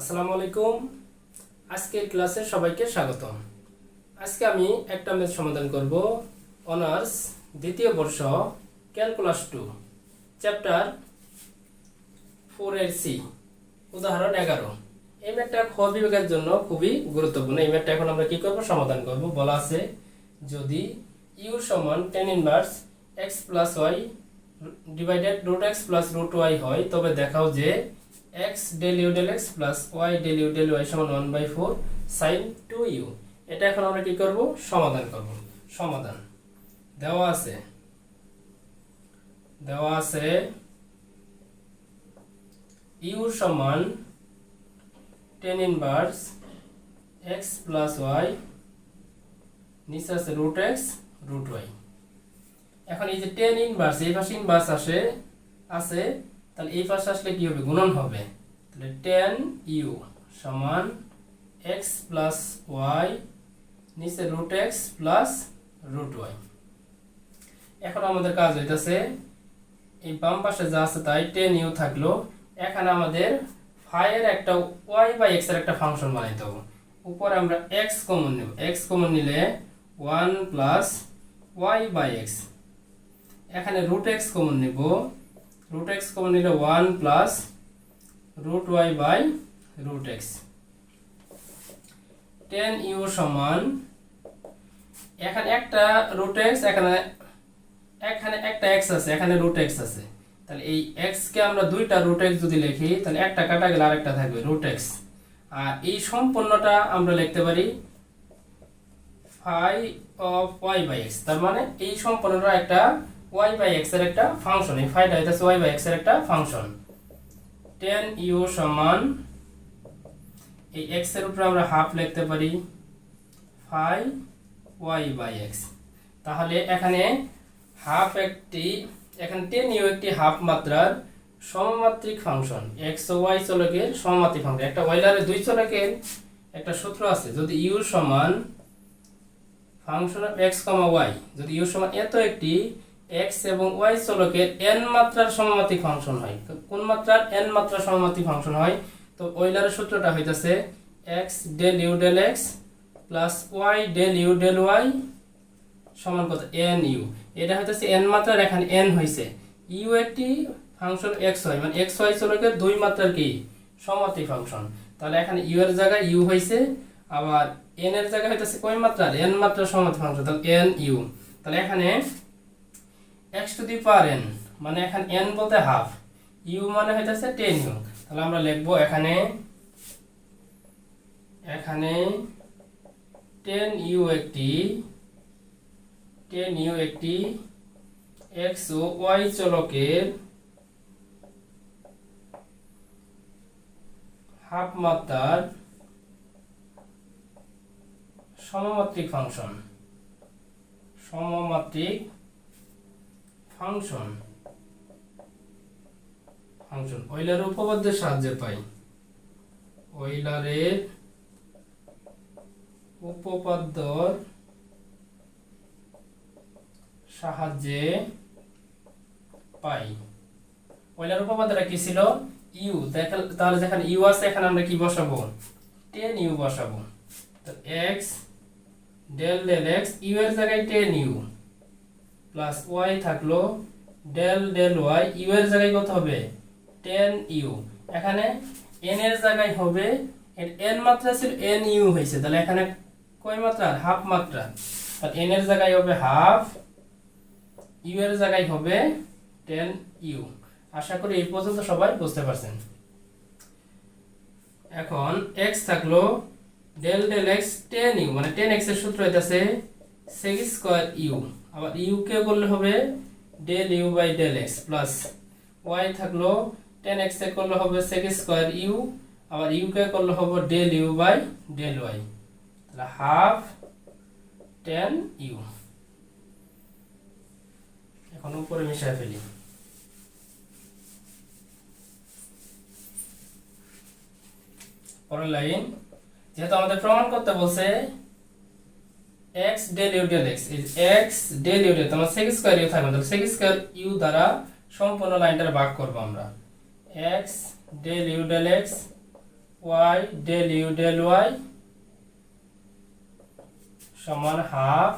আসসালামু আলাইকুম। আজকের ক্লাসে সবাইকে স্বাগতম। আজকে আমি একটা ম্যাথ সমাধান করব, অনার্স, দ্বিতীয় বর্ষ, ক্যালকুলাস টু, চ্যাপ্টার ফোর এর সি, উদাহরণ এগারো। এই ম্যাথটা খ বিভাগের জন্য খুবই গুরুত্বপূর্ণ। এই ম্যাথটা এখন আমরা কি করব? সমাধান করব। বলা আছে, যদি ইউ সমান tan inverse x plus y divided root x plus root y হয়, তবে দেখাও যে x del u del x plus y del u del y সমান one by four sine two u এটা এখন আমরা কি করব? সমাধান করব। সমাধান। দেওয়া আছে। দেওয়া আছে ইউ সমান tan inverse x plus y নিচে আছে রুট এক্স রুট ওয়াই এখন এই যে টেন ইনভার্স এই পাশে ইনভার্স আসে, আছে তাহলে এই পাশে আসলে কি হবে? গুণন হবে। তাহলে টেন ইউ সমান এক্স প্লাস ওয়াই নিচে root x plus root y এখন আমাদের কাজ হইতেছে, এই বাম পাশে যা আছে তাই টেন ইউ থাকল। এখানে আমাদের ফাইয়ের একটা ওয়াই বাই এক্সের একটা ফাংশন বানাইতে হবে। উপরে আমরা এক্স কমন নেব। এক্স কমন নিলে one plus y by x এখানে রুট এক্স কমন নেব। রুট এক্স কমন নিলে one plus root y by root x tan u সমান এখানে একটা রুট এক্স এখানে এখানে একটা এক্স আছে, এখানে রুট এক্স আছে। তাহলে এই এক্স কে আমরা দুইটা রুট এক্স যদি লিখি, তাহলে একটা কাটা গেলে আরেকটা থাকবে রুট এক্স আর এই সম্পূর্ণটা আমরা লিখতে পারি phi of y by x তার মানে এই সম্পূর্ণটা একটা ওয়াই বাই এক্সের একটা ফাংশন এই ফাইটা হইতেছে ওয়াই বাই এক্সের একটা ফাংশন টেন ইউ সমান, এই এক্সের উপরে আমরা হাফ লিখতে পারি ফাই ওয়াই বাই এক্স তাহলে এখানে হাফ একটি, এখানে টেন ইউ একটি হাফ মাত্রার সমমাত্রিক ফাংশন এক্স ও ওয়াই চলকের সমমাত্রিক ফাংশন একটা ওয়াইলারের দুই চলকের একটা সূত্র আছে। যদি ইউ সমান function of x comma y যদি ইউ সমান এত একটি এক্স এবং ওয়াই চলকের এন মাত্রার সমমাত্রিক ফাংশন হয়। কোন মাত্রার এন মাত্রার সমমাত্রিক ফাংশন হয়? তো ওইলারের সূত্রটা হইতাছে x del u del x plus y del u del y সমান কত? এন ইউ এটা হইতেছে এন মাত্রার, এখানে এন হইছে। ইউ একটি ফাংশন এক্স ওয়াই মানে এক্স ওয়াই চলকের দুই মাত্রার কি? সমমাত্রিক ফাংশন। তাহলে এখানে ইউ এর জায়গায় ইউ হইছে, আবার এন এর জায়গায় হইতেছে কয় মাত্রার? এন মাত্রার সমমাত্রিক ফাংশন, তাহলে এন ইউ তাহলে এখানে x to the power n মানে এখানে এন বলতে হাফ। ইউ মানে হইতেছে টেন ইউ। তাহলে আমরা লিখব এখানে এখানে টেন ইউ একটি, টেন ইউ একটি এক্স ও ওয়াই চলকের হাফ মাত্রার সমমাত্রিক ফাংশন। সমমাত্রিক ফাংশন। ফাংশন। ওইলার উপপাদ্যের সাহায্যে পাই। ওইলারের উপপাদ্যর সাহায্যে পাই। ওইলার উপপাদ্যটা কি ছিল? ইউ। তাহলে যেখানে ইউ আছে, এখানে আমরা কি বসাবো? টেন ইউ বসাবো। তো x, del del x, u এর জায়গায় টেন ইউ। প্লাস ওয়াই থাকল ডেল ডেল ওয়াই, ইউ এর জায়গায় কত হবে? Ten you. এখানে এন এর জায়গায় হবে এন মাত্রা ছিল এন ইউ হয়েছে। তাহলে এখানে কয় মাত্রা? হাফ মাত্রা। আর এন এর জায়গায় হবে হাফ, ইউ এর জায়গায় হবে টেন ইউ। আশা করি এই পর্যন্ত সবাই বুঝতে পারছেন। এখন এক্স থাকল del del x tan u. মানে টেন এক্সের সূত্র হইতাছে সেক্স স্কোয়ার ইউ আবার ইউ কে করলে হবে del u by del x plus y থাকল টেন এক্স করলে হবে সেক্স স্কোয়ার ইউ আবার ইউ কে করলে হবে del u by del y তাহলে হাফ টেন ইউ এখন উপরে মিশায় ফেলি। পরের লাইন যেহেতু আমাদের প্রমাণ করতে বলছে x del u del x is x del u del তোমার sec স্কয়ার ইউ থাকবে তাহলে sec স্কয়ার ইউ দ্বারা সম্পূর্ণ লাইনটা ভাগ করব আমরা। x del u del x y del u del y সমান half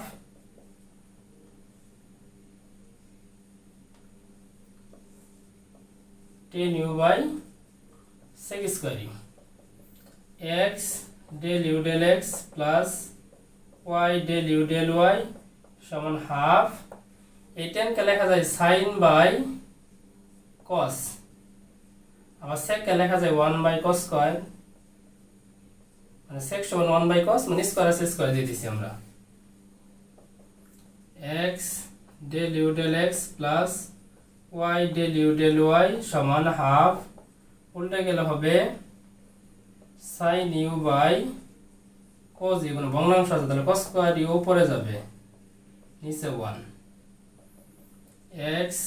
tan u by sec square u x del u del x plus y del u del y সমান half এই টেনকে লেখা যায় সাইন বাই কস আবার সেককে লেখা যায় one by cos square মানে সেক সমান ওয়ান বাই কস মানে স্কোয়ার আছে স্কোয়ার দিয়ে দিছি আমরা। X del u del x plus y del u del y সমান হাফ উল্টে গেলে হবে sine u by cos u মানে ভগ্নাংশ আছে, তাহলে কস স্কোয়ার ইউ উপরে যাবে। নিচে one x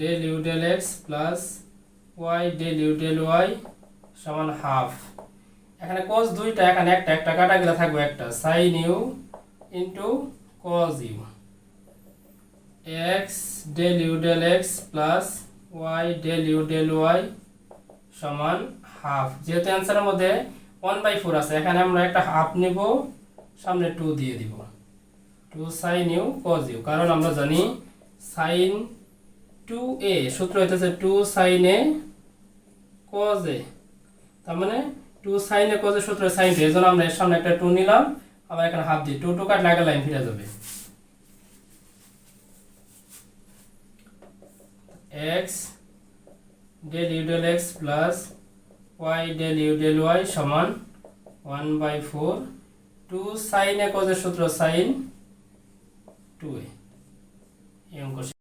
del u del x plus y del u del y সমান হাফ এখানে cos দুইটা, এখানে একটা একটা কাটা গেলে থাকবে একটা। Sine u into cos u x del u del x plus y del u del y সমান হাফ যেহেতু অ্যান্সারের মধ্যে ওয়ান বাই ফোর আছে। এখানে আমরা একটা হাফ নিব, সামনে টু দিয়ে দিব। Two sine u cos u কারণ আমরা জানি সাইন টু এ সূত্র হইতেছে two sine a cos a তার মানে টু সাইন এ cos এর সূত্র সাইন টু এই জন্য আমরা এর সামনে একটা টু নিলাম, আবার এখানে হাফ দিই টু টু কাটলে আগে লাইন ফিরে যাবে। X del u del x plus y del u del y সমান one by four two sine একজের সূত্র? সাইন টু এ অঙ্ক